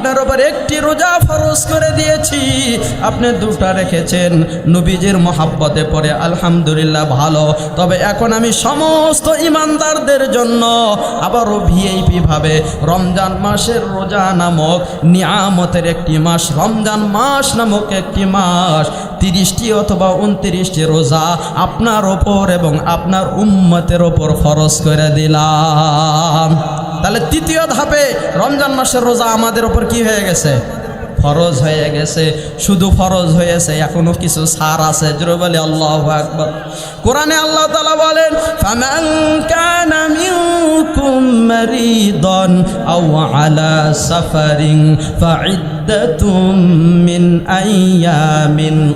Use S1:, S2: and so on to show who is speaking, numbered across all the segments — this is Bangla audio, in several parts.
S1: আপনার ওপর একটি রোজা ফরজ করে দিয়েছি। আপনি দুটা রেখেছেন, নবীজির মহাব্বতে পড়ে আলহামদুলিল্লাহ ভালো। তবে এখন আমি সমস্ত ইমানদারদের জন্য আবারও ভিআইপি ভাবে রমজান মাসের রোজা নামক, নিয়ামতের একটি মাস, রমজান মাস নামক একটি মাস, তিরিশটি অথবা উনত্রিশটি রোজা আপনার ওপর এবং আপনার উম্মতের ওপর ফরজ করে দিলাম। তাহলে তৃতীয় ধাপে রমজান মাসের রোজা আমাদের ওপর কি হয়ে গেছে? ফরজ হয়ে গেছে। শুধু ফরজ হয়েছে, এখনও কিছু সার আছে। জোরে বলে আল্লাহ আকবর। কোরআনে আল্লাহ তালা বলেন, ফামান কানা মিনকুম মারিদান আও আলা মিন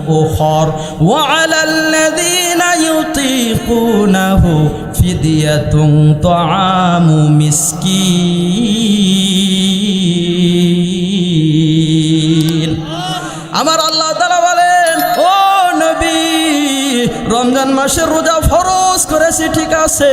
S1: ফিদিয়াতুন তুআমু আমার আল্লাহ তালা বলেন ও নবী রমজান মাসের রোজা ফরজ। করেছি ঠিক আছে।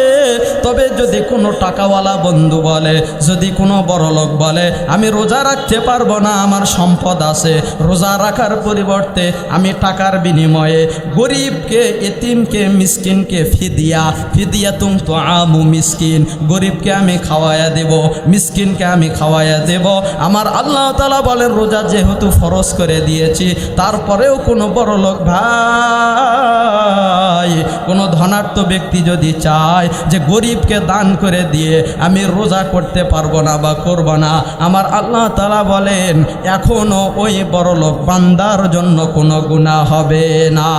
S1: তবে যদি কোনো টাকাওয়ালা বন্ধু বলে, যদি কোনো বড় লোক বলে, আমি রোজা রাখতে পারব না, আমার সম্পদ আছে। রোজা রাখার পরিবর্তে আমি টাকার বিনিময়ে গরিবকে, এতিমকে, মিসকিনকে ফিদিয়া ফিদিয়া তুম তো আমু মিসকিন, গরিবকে আমি খাওয়াইয়া দেব, মিসকিনকে আমি খাওয়াইয়া দেব। আমার আল্লাহ তালা বলেন, রোজা যেহেতু ফরজ করে দিয়েছি, তারপরেও কোনো বড় লোক ভাই, কোনো ধনাঢ্য ব্যক্তি যদি চায় যে গরিবকে দান করে দিয়ে আমি রোজা করতে পারব না বা করব না, আমার আল্লাহ তালা বলেন এখনও ওই বড় লোক বান্দার জন্য কোনো গুণা হবে না।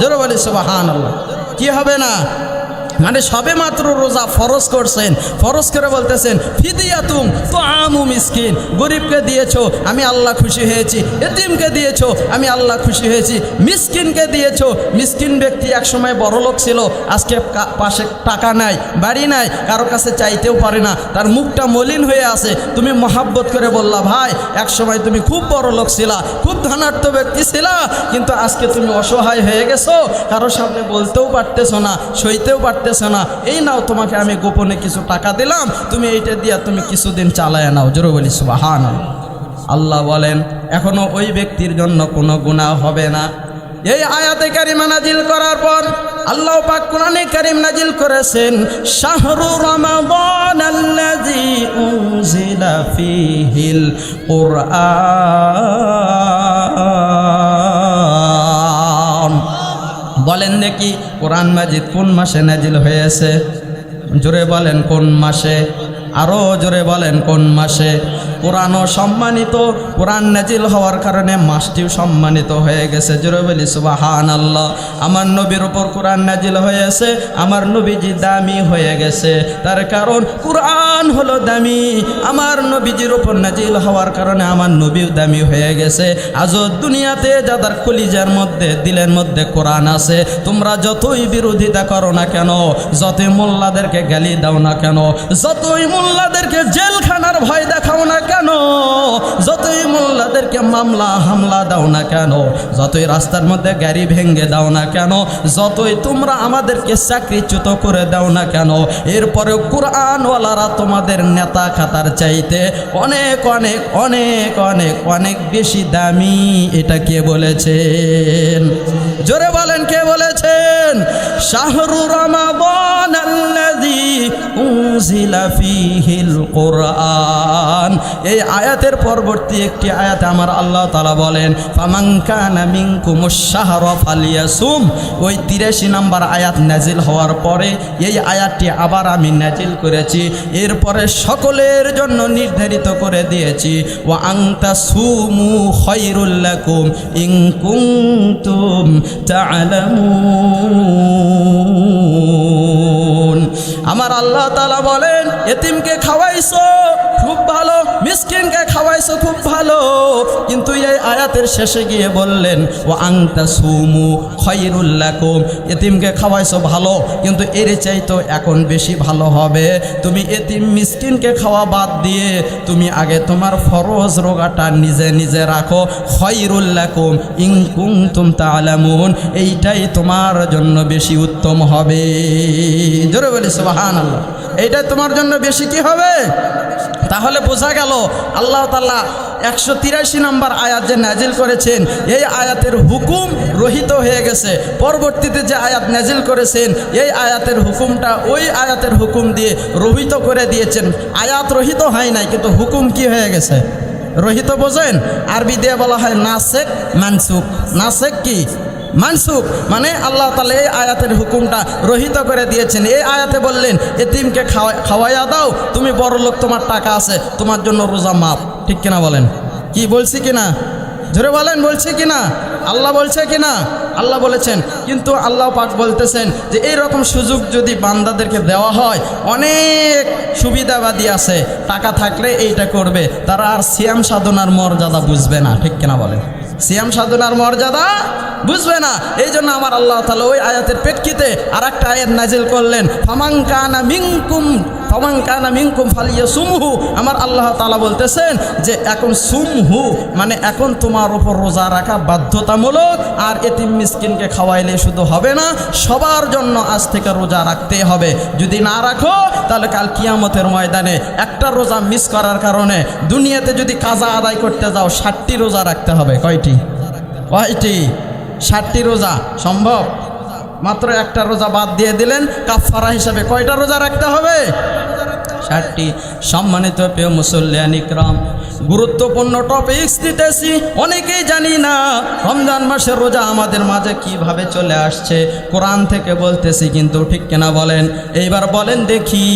S1: জোর বলি সুবাহান আল্লাহ কি হবে না? মানে সবে মাত্র রোজা ফরজ করছেন, ফরজ করে বলতেছেন, ফিদিয়াতুম তো আমু মিসকিন, গরিবকে দিয়েছ, আমি আল্লাহ খুশি হয়েছি, এতিমকে দিয়েছ, আমি আল্লাহ খুশি হয়েছি, মিসকিনকে দিয়েছ। মিসকিন ব্যক্তি এক সময় বড় লোক ছিল, আজকে পাশে টাকা নাই, বাড়ি নাই, কারও কাছে চাইতেও পারে না, তার মুখটা মলিন হয়ে আছে। তুমি মহাব্বত করে বললা, ভাই এক সময় তুমি খুব বড় লোক ছিলা, খুব ধনাঢ্য ব্যক্তি ছিলা, কিন্তু আজকে তুমি অসহায় হয়ে গেছো, কারও সামনে বলতেও পারতেছো না, সইতেও পারতেছো না। এই নাও, তোমাকে আমি গোপনে কিছু টাকা দিলাম। তুমি এইটা দিয়া তুমি কিছুদিন চালায় নাও। জোরে বলি সুবাহান আল্লাহ বলেন, এখনও ওই ব্যক্তির জন্য কোনো গুনাহ হবে না। এই আয়াতে কারিমা নাজিল করার পর আল্লাহ পাক কোরআনে কারিম নাজিল করেছেন, শাহরু রমাদান আল্লাযী উনজিলা ফীহিল কুরআন। বলেন দেখি, কোরআন মাজিদ কোন মাসে নাজিল হয়েছে? জোরে বলেন কোন মাসে? আরও জোরে বলেন কোন মাসে? কোরআনও সম্মানিত, কোরআন নাজিল হওয়ার কারণে মাসটিও সম্মানিত হয়ে গেছে। জোরে সুবাহান আল্লাহ আমার নবীর ওপর কোরআন নাজিল হয়েছে, আমার নবীজি দামি হয়ে গেছে। তার কারণ কোরআন হলো দামি। আমার নবীজির ওপর নাজিল হওয়ার কারণে আমার নবীও দামি হয়ে গেছে। আজও দুনিয়াতে যাদের কলিজার মধ্যে, দিলের মধ্যে কোরআন আছে, তোমরা যতই বিরোধিতা করো না কেন, যতই মোল্লাদেরকে গালি দাও না কেন, যতই মোল্লাদেরকে জেলখানার ভয় মোল্লাদেরকে মামলা, হামলা দাও না কেন? যতই রাস্তার মধ্যে গাড়ি ভেঙ্গে দাও না কেন? যতই তোমরা আমাদেরকে চাকরিচ্যুত করে দাও না কেন? এরপরেও কোরআনওয়ালারা তোমাদের নেতা খাতার চাইতে অনেক অনেক অনেক অনেক অনেক বেশি দামি। এটা কে বলেছেন? জোরে বলেন, কে বলেছেন? শাহরু কোরআন। এই আয়াতের পরবর্তী একটি আয়াতে আমার আল্লাহ তাআলা বলেন শাহরা ফালিয়াসুম। ওই 83 নম্বর আয়াত নাজিল হওয়ার পরে এই আয়াতটি আবার আমি নাজিল করেছি। এরপরে সকলের জন্য নির্ধারিত করে দিয়েছি ও আংতা সুমু খৈরুল্লাকুম ইং কুনতুম তা'লামুন আমার আল্লাহ তালা বলেন, এতিমকে খাওয়াইছো, খুব ভালো। মিসকিনকে খাওয়াইছো, খুব ভালো। কিন্তু এই আয়াতের শেষে গিয়ে বললেন ও আংতা সুমু খয়রুল্লাকুম এতিমকে খাওয়াইছো ভালো, কিন্তু এর চাইতো এখন বেশি ভালো হবে। তুমি এতিম মিসকিনকে খাওয়া বাদ দিয়ে তুমি আগে তোমার ফরজ রোগাটা নিজে নিজে রাখো। খয়রুল্লাকুম ইনকুম তুম তালামুন এইটাই তোমার জন্য বেশি উত্তম হবে। জোরে বলি সুবাহান আল্লাহ এইটাই তোমার জন্য বেশি কি হবে? তাহলে বোঝা গেল, আল্লাহ তাল্লাহ একশো তিরাশি নম্বর আয়াত যে নাজিল করেছেন, এই আয়াতের হুকুম রহিত হয়ে গেছে। পরবর্তীতে যে আয়াত নাজিল করেছেন, এই আয়াতের হুকুমটা ওই আয়াতের হুকুম দিয়ে রহিত করে দিয়েছেন। আয়াত রহিত হয় নাই, কিন্তু হুকুম কি হয়ে গেছে? রহিত বোঝেন? আরবি দিয়ে বলা হয় নাসেক মানসুক। নাসেক কি? মানসুক মানে আল্লাহ তালা এই আয়াতের হুকুমটা রহিত করে দিয়েছেন। এই আয়াতে বললেন, এতিমকে খাওয়া, খাওয়াইয়া দাও, তুমি বড় লোক, তোমার টাকা আছে, তোমার জন্য রোজা মাপ ঠিক কিনা বলেন? কি বলছি কিনা? ধরে বলেন, বলছে কিনা? আল্লাহ বলছে কিনা? আল্লাহ বলেছেন, কিন্তু আল্লাহ পাক বলতেছেন যে এই রকম সুযোগ যদি বান্দাদেরকে দেওয়া হয়, অনেক সুবিধাবাদী আছে, টাকা থাকলে এইটা করবে। তারা আর সিয়াম সাধনার মর্যাদা বুঝবে না। ঠিক কিনা বলেন? সিয়াম সাধনার মর্যাদা বুঝবে না। এই জন্য আমার আল্লাহ তালা ওই আয়াতের প্রেক্ষিতে আর একটা আয়াত নাজিল করলেন ফামাঙ্কানা মিঙ্কুম ফামাঙ্কানা মিঙ্কুম ফালিয়া সুমহু আমার আল্লাহ তালা বলতেছেন যে, এখন সুমহু মানে এখন তোমার ওপর রোজা রাখা বাধ্যতামূলক, আর এতিম মিসকিনকে খাওয়াইলে শুধু হবে না, সবার জন্য আজ থেকে রোজা রাখতে হবে। যদি না রাখো, তাহলে কাল কিয়ামতের ময়দানে একটা রোজা মিস করার কারণে দুনিয়াতে যদি কাজা আদায় করতে যাও, ষাটটি রোজা রাখতে হবে। কয়টি? কয়টি? ষাটটি রোজা, সম্ভব? মাত্র একটা রোজা বাদ দিয়ে দিলেন কাফারা হিসাবে কয়টা রোজা রাখতে হবে? ষাটটি সম্মানিত প্রিয় মুসল্লিয়ান ইকরাম, গুরুত্বপূর্ণ টপিক্স দিতেছি। অনেকেই জানি না রমজান মাসের রোজা আমাদের মাঝে কীভাবে চলে আসছে। কোরআন থেকে বলতেছি কিন্তু ঠিক কেনা বলেন? এইবার বলেন দেখি,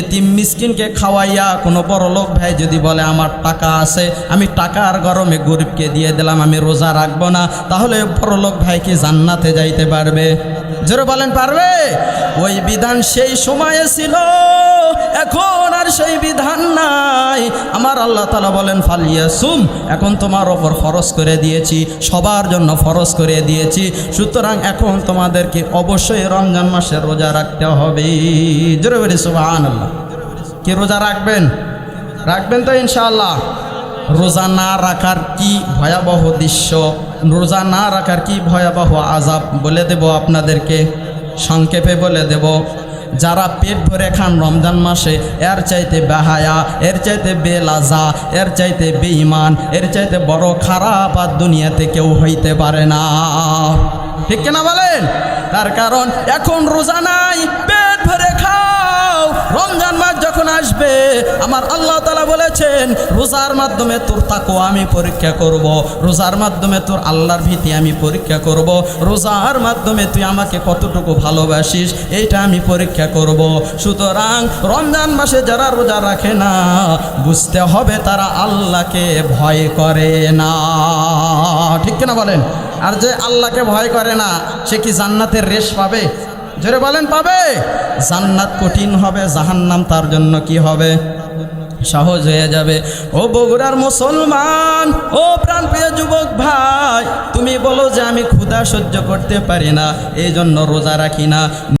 S1: এতিম মিসকিনকে খাওয়াইয়া কোনো বড় লোক ভাই যদি বলে, আমার টাকা আছে, আমি টাকার গরমে গরিবকে দিয়ে দিলাম, আমি রোজা রাখব না, তাহলে বড় লোক ভাই কি জান্নাতে যাইতে পারবে? জোরে বলেন পারবে? ওই বিধান সেই সময়ে ছিল। এখন আর সেই বিধান নাই। আমার আল্লাহ তালা বলেন, ফালিয়াসুম। এখন তোমার ওপর ফরজ করে দিয়েছি, সবার জন্য ফরজ করে দিয়েছি। সুতরাং এখন তোমাদেরকে অবশ্যই রমজান মাসে রোজা রাখতে হবে। জোরে সুবাহ আল্লাহ কি রোজা রাখবেন? রাখবেন তো ইনশাআল্লাহ। রোজা না রাখার কি ভয়াবহ দৃশ্য? রোজা না রাখার কি ভয়াবহ আজাব বলে দেব আপনাদেরকে। সংক্ষেপে বলে দেব। যারা পেট ভরে খান রমজান মাসে, এর চাইতে বেহায়া, এর চাইতে বেলাজা, এর চাইতে বেঈমান, এর চাইতে বড় খারাপ আর দুনিয়াতে কেউ হইতে পারে না। ঠিক কিনা বলেন? তার কারণ এখন রোজা নাই যখন আসবে, আমার আল্লাহ তালা বলেছেন, রোজার মাধ্যমে তোর তাকো আমি পরীক্ষা করব, রোজার মাধ্যমে তোর আল্লাহর ভীতি আমি পরীক্ষা করব, রোজার মাধ্যমে তুই আমাকে কতটুকু ভালোবাসিস, এইটা আমি পরীক্ষা করব। সুতরাং রমজান মাসে যারা রোজা রাখে না, বুঝতে হবে তারা আল্লাহকে ভয় করে না। ঠিক কিনা বলেন? আর যে আল্লাহকে ভয় করে না, সে কি জান্নাতের রেশ পাবে? জোরে বলেন, পাবে? জান্নাত কঠিন হবে, জাহান্নাম তার জন্য কি হবে? সহজ হয়ে যাবে। ও বগুড়ার মুসলমান, ও প্রাণপ্রিয় যুবক ভাই, তুমি বলো যে আমি ক্ষুধা সহ্য করতে পারি না এই জন্য রোজা রাখি না।